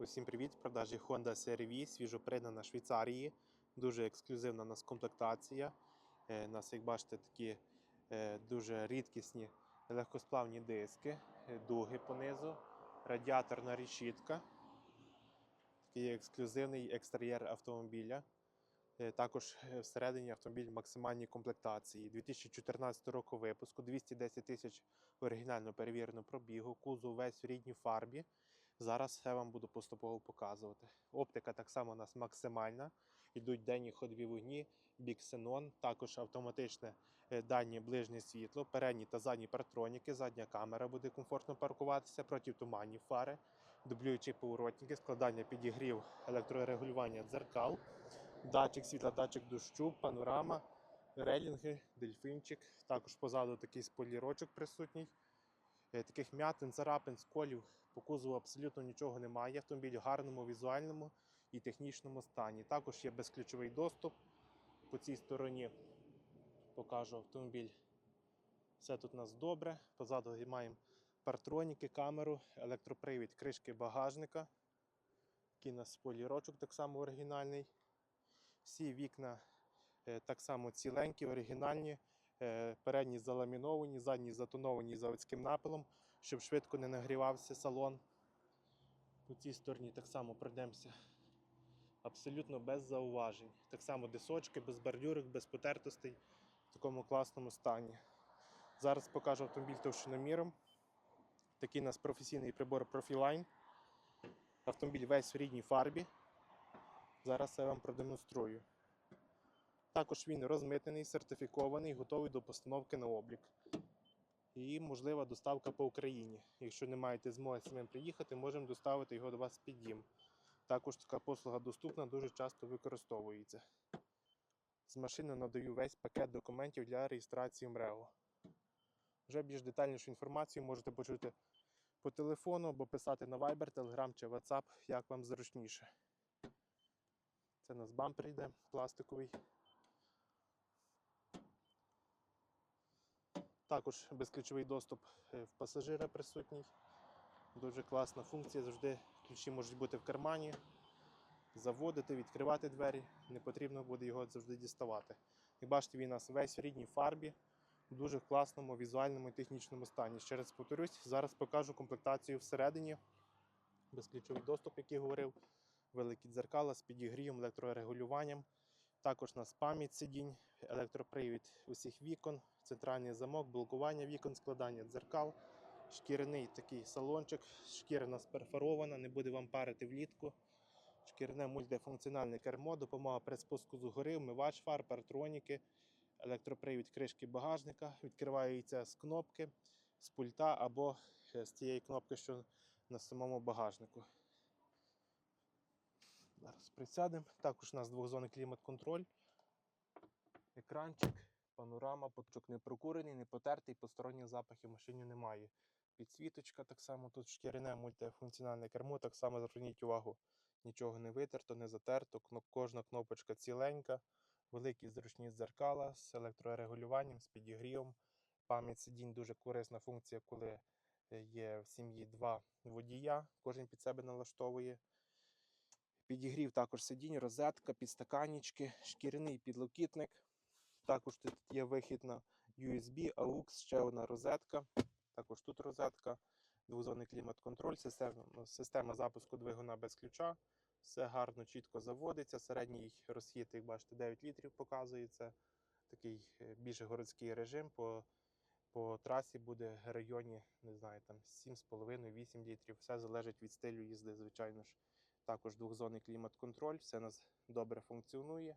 Усім привіт! В продажі Honda CR-V, свіжопригнана Швейцарії. Дуже ексклюзивна у нас комплектація. Е, У нас, як бачите, такі е, дуже рідкісні легкосплавні диски, е, дуги понизу, радіаторна решітка. Такий ексклюзивний екстер'єр автомобіля. Також всередині автомобіль в максимальній комплектації. 2014 року випуску, 210 тисяч оригінально перевірено пробігу, кузов весь в рідній фарбі. Зараз все вам буду поступово показувати. Оптика так само у нас максимальна. Йдуть денні ходові вогні, біксенон, також автоматичне е, дальнє ближнє світло, передні та задні партроніки, задня камера буде комфортно паркуватися, протитуманні фари, дублюючі поворотники, складання підігрів, електрорегулювання дзеркал, датчик світла, датчик дощу, панорама, релінги, дельфінчик. Також позаду такий спойлірочок присутній. Е, Таких м'ятин, царапин, сколів по кузову абсолютно нічого немає. Автомобіль в гарному візуальному і технічному стані. Також є безключовий доступ. По цій стороні покажу автомобіль. Все тут у нас добре. Позаду маємо партроніки, камеру, електропривід, кришки багажника. Такий у полірочок так само оригінальний. Всі вікна е, так само ціленькі, оригінальні. Е, Передні заламіновані, задні затоновані заводським напилом, щоб швидко не нагрівався салон. По цій стороні так само пройдемося абсолютно без зауважень. Так само дисочки, без бордюрок, без потертостей в такому класному стані. Зараз покажу автомобіль товщиноміром. Такий у нас професійний прибор Profiline. Автомобіль весь в рідній фарбі. Зараз я вам продемонструю. Також він розмитнений, сертифікований, готовий до постановки на облік. І можлива доставка по Україні. Якщо не маєте змоги самим приїхати, можемо доставити його до вас під дім. Також така послуга доступна, дуже часто використовується. З машини надаю весь пакет документів для реєстрації МРЕО. Вже більш детальнішу інформацію можете почути по телефону або писати на Viber, Telegram чи WhatsApp, як вам зручніше. Це у нас бампер йде пластиковий. Також безключовий доступ е, в пасажира присутній. Дуже класна функція. Завжди ключі можуть бути в кармані. Заводити, відкривати двері. Не потрібно буде його завжди діставати. Як бачите, він у нас весь в рідній фарбі, в дуже класному візуальному і технічному стані. Ще раз повторюсь, зараз покажу комплектацію всередині. Безключовий доступ, який говорив, великі дзеркала з підігрівом, електрорегулюванням. Також у нас пам'ять сидінь, електропривід усіх вікон, центральний замок, блокування вікон, складання дзеркал, шкіряний такий салончик, шкіра у нас перфорована, не буде вам парити влітку. Шкіряне мультифункціональне кермо, допомога при спуску згори, вмивач фар, партроніки, електропривід кришки багажника, відкривається з кнопки, з пульта або е, з тієї кнопки, що на самому багажнику. Зараз присядемо. Також у нас двохзонний клімат-контроль, екранчик, панорама, поточок не прокурений, не потертий, посторонніх запахів в машині немає. Підсвіточка так само, тут шкіряне мультифункціональне кермо, так само зверніть увагу, нічого не витерто, не затерто, кожна кнопочка ціленька, великі зручні дзеркала з електрорегулюванням, з підігрівом. Пам'ять сидінь дуже корисна функція, коли е, є в сім'ї два водія, кожен під себе налаштовує. Підігрів також сидінь, розетка, підстаканнички, шкіряний підлокітник. Також тут є вихід на USB, AUX, ще одна розетка. Також тут розетка, двозонний клімат-контроль, система, ну, система запуску двигуна без ключа. Все гарно, чітко заводиться. Середній розхід, як бачите, 9 літрів показується. Такий е, більше городський режим. По, по трасі буде в районі, не знаю, там 7,5-8 літрів. Все залежить від стилю їзди, звичайно ж. Також двохзонний клімат-контроль, все у нас добре функціонує.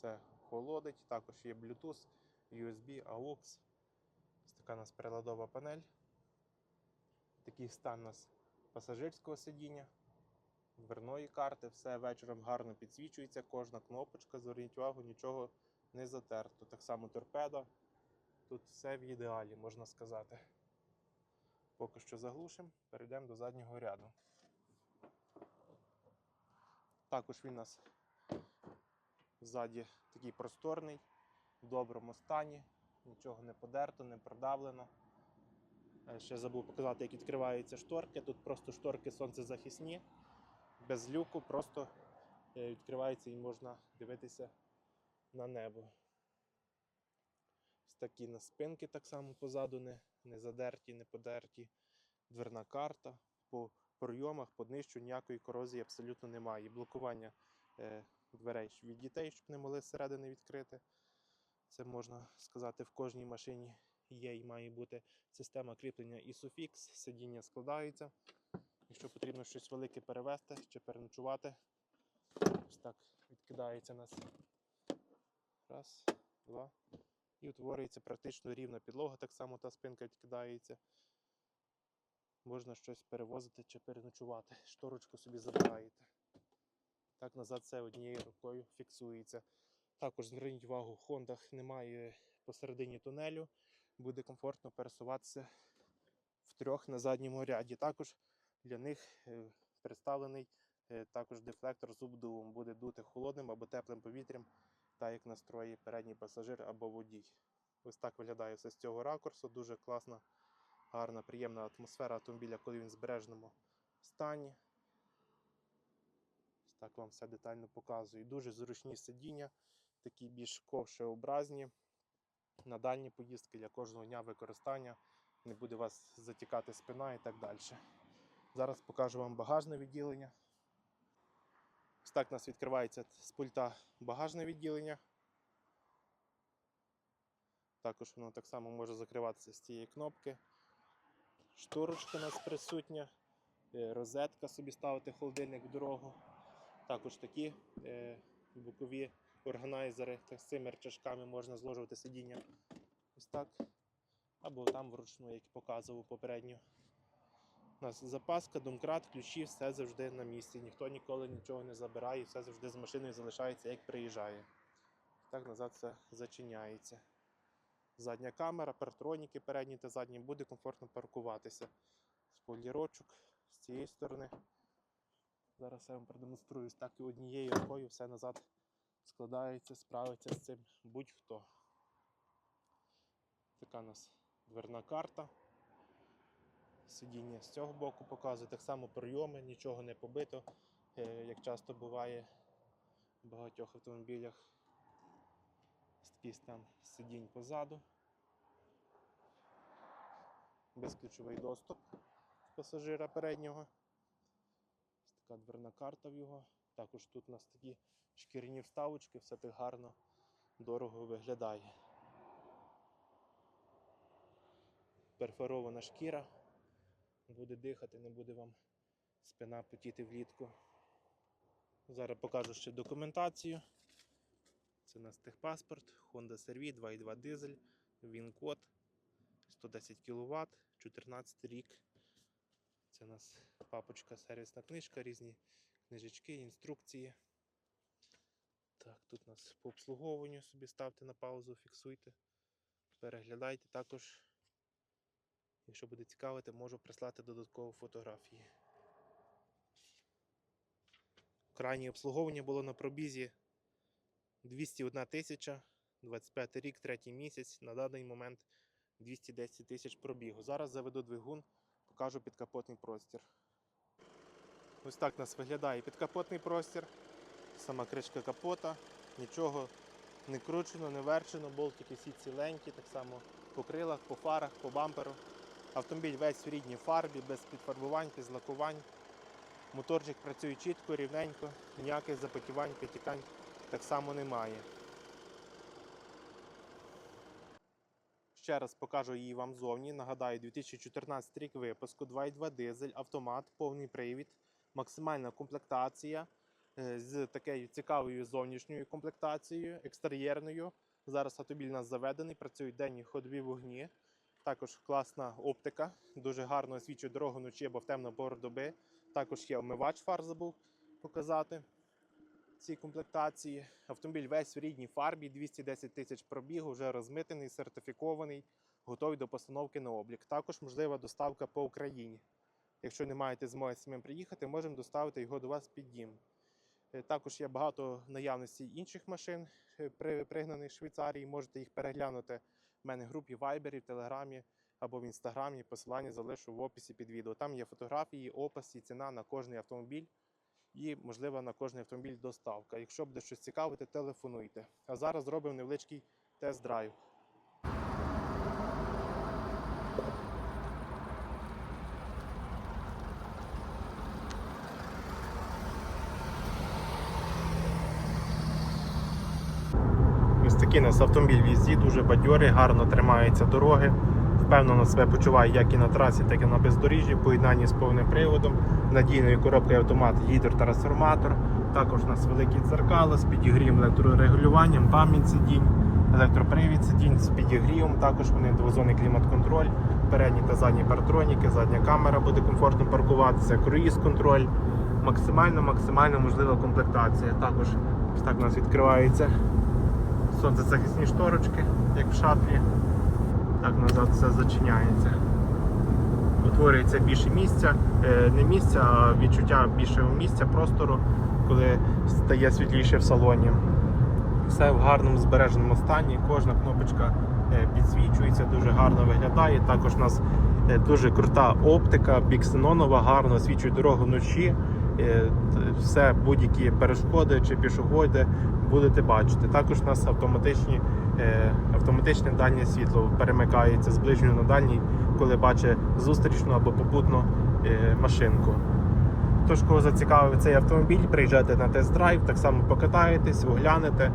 Все холодить, також є Bluetooth, USB, AUX. Ось така у нас приладова панель. Такий стан у нас пасажирського сидіння, дверної карти, все вечором гарно підсвічується, кожна кнопочка, зверніть увагу, нічого не затерто. Так само торпеда. Тут все в ідеалі, можна сказати. Поки що заглушимо, перейдемо до заднього ряду. Також він у нас ззаді такий просторний, в доброму стані, нічого не подерто, не продавлено. Е, Ще забув показати, як відкриваються шторки. Тут просто шторки сонцезахисні, без люку, просто е, відкривається і можна дивитися на небо. Ось такі на спинки так само позаду не, не задерті, не подерті. Дверна карта. По пройомах, по днищу ніякої корозії абсолютно немає. І блокування дверей від дітей, щоб не могли зсередини відкрити. Це можна сказати в кожній машині є і має бути система кріплення ISOFIX, сидіння складається. Якщо потрібно щось велике перевезти чи переночувати, ось так відкидається нас. Раз, два. І утворюється практично рівна підлога, так само та спинка відкидається. Можна щось перевозити чи переночувати. Шторочку собі забираєте. Так назад це однією рукою фіксується. Також зверніть увагу, в Хондах немає посередині тунелю. Буде комфортно пересуватися в трьох на задньому ряді. Також для них е, представлений е, також дефлектор з обдувом. Буде дути холодним або теплим повітрям, так як настроїть передній пасажир або водій. Ось так виглядає все з цього ракурсу. Дуже класна, гарна, приємна атмосфера автомобіля, коли він в збережному стані. Так вам все детально показую. Дуже зручні сидіння, такі більш ковшеобразні. На дальні поїздки для кожного дня використання. Не буде вас затікати спина і так далі. Зараз покажу вам багажне відділення. Ось так у нас відкривається з пульта багажне відділення. Також воно так само може закриватися з цієї кнопки. Шторочка у нас присутня, е, розетка собі ставити холодильник в дорогу. Також такі е, бокові органайзери з цими рычажками можна зложувати сидіння. Ось так. Або там вручну, як показував попередньо. У нас запаска, домкрат, ключі, все завжди на місці. Ніхто ніколи нічого не забирає, все завжди з машиною залишається, як приїжджає. Так назад все зачиняється. Задня камера, партроніки передні та задні буде комфортно паркуватися. Спойлерочок з цієї сторони. Зараз я вам продемонструю так і однією рукою все назад складається, справиться з цим будь-хто. Така у нас дверна карта. Сидіння з цього боку показує. Так само прийоми, нічого не побито, е, як часто буває в багатьох автомобілях. Такий стан сидінь позаду. Безключовий доступ пасажира переднього. Така дверна карта в його. Також тут у нас такі шкіряні вставочки, все так гарно, дорого виглядає. Перфорована шкіра. Буде дихати, не буде вам спина потіти влітку. Зараз покажу ще документацію. Це у нас техпаспорт, Honda CR-V 2.2 дизель, він-код 110 кВт, 14 рік. Це у нас папочка, сервісна книжка, різні книжечки, інструкції. Так, тут у нас по обслуговуванню собі ставте на паузу, фіксуйте, переглядайте також. Якщо буде цікавити, можу прислати додаткові фотографії. Крайнє обслуговування було на пробізі 201 тисяча, 25 рік, третій місяць. На даний момент 210 тисяч пробігу. Зараз заведу двигун, покажу підкапотний простір. Ось так у нас виглядає підкапотний простір, сама кришка капота, нічого не кручено, не верчено, болтики всі ціленькі, так само по крилах, по фарах, по бамперу. Автомобіль весь в рідній фарбі, без підфарбувань, без лакувань. Моторчик працює чітко, рівненько, ніяких запотівань, підтікань так само немає. Ще раз покажу її вам зовні. Нагадаю, 2014 рік випуску, 2.2 дизель, автомат, повний привід, максимальна комплектація е, з такою цікавою зовнішньою комплектацією, екстер'єрною. Зараз автомобіль у нас заведений, працюють денні ходові вогні. Також класна оптика, дуже гарно освічує дорогу вночі або в темну пору доби. Також є омивач фар, забув показати цій комплектації. Автомобіль весь в рідній фарбі, 210 тисяч пробігу, вже розмитений, сертифікований, готовий до постановки на облік. Також можлива доставка по Україні. Якщо не маєте змоги самим приїхати, можемо доставити його до вас під дім. Е, Також є багато наявності інших машин, е, пригнаних Швейцарії. Можете їх переглянути в мене в групі Viber, в Телеграмі. або в інстаграмі. Посилання залишу в описі під відео. Там є фотографії, опис і ціна на кожний автомобіль. І, можливо, на кожний автомобіль доставка. Якщо буде щось цікавити, телефонуйте. А зараз зробимо невеличкий тест-драйв. Ось такий нас автомобіль в їзді, дуже бадьорий, гарно тримається дороги. Впевнено себе почуває як і на трасі, так і на бездоріжжі, поєднанні з повним приводом, надійною коробкою автомат, гідротрансформатор. Також у нас великі дзеркала з підігрівом, електрорегулюванням, пам'ять сидінь, електропривід сидінь з підігрівом. Також вони двозонний клімат-контроль, передні та задні партроніки, задня камера буде комфортно паркуватися, круїз-контроль, максимально максимально можлива комплектація. Також так у нас відкривається сонцезахисні шторочки, як в шатлі. Так назад все зачиняється. Утворюється більше місця, Е, не місця, а відчуття більшого місця, простору, коли стає світліше в салоні. Все в гарному збереженому стані, кожна кнопочка е, підсвічується, дуже гарно виглядає. Також у нас е, дуже крута оптика, біксенонова, гарно освічує дорогу вночі. Все, будь-які перешкоди чи пішоходи будете бачити. Також у нас автоматичні, автоматичне дальнє світло перемикається з ближнього на дальній, коли бачить зустрічну або попутну е, машинку. Тож, кого зацікавив цей автомобіль, приїжджайте на тест-драйв, так само покатаєтесь, оглянете,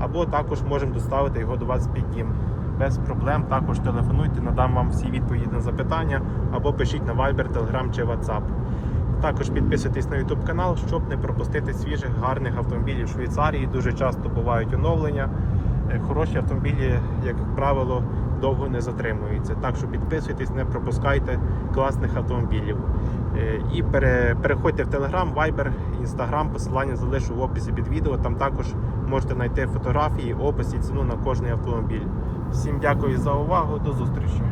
або також можемо доставити його до вас під дім. Без проблем також телефонуйте, надам вам всі відповіді на запитання, або пишіть на Viber, Telegram чи WhatsApp. Також підписуйтесь на YouTube канал, щоб не пропустити свіжих гарних автомобілів Швейцарії. Дуже часто бувають оновлення. Е, Хороші автомобілі, як правило, довго не затримуються. Так що підписуйтесь, не пропускайте класних автомобілів. Е, І переходьте в Telegram, Viber, Instagram, посилання залишу в описі під відео. Там також можете знайти фотографії, опис і ціну на кожний автомобіль. Всім дякую за увагу, до зустрічі!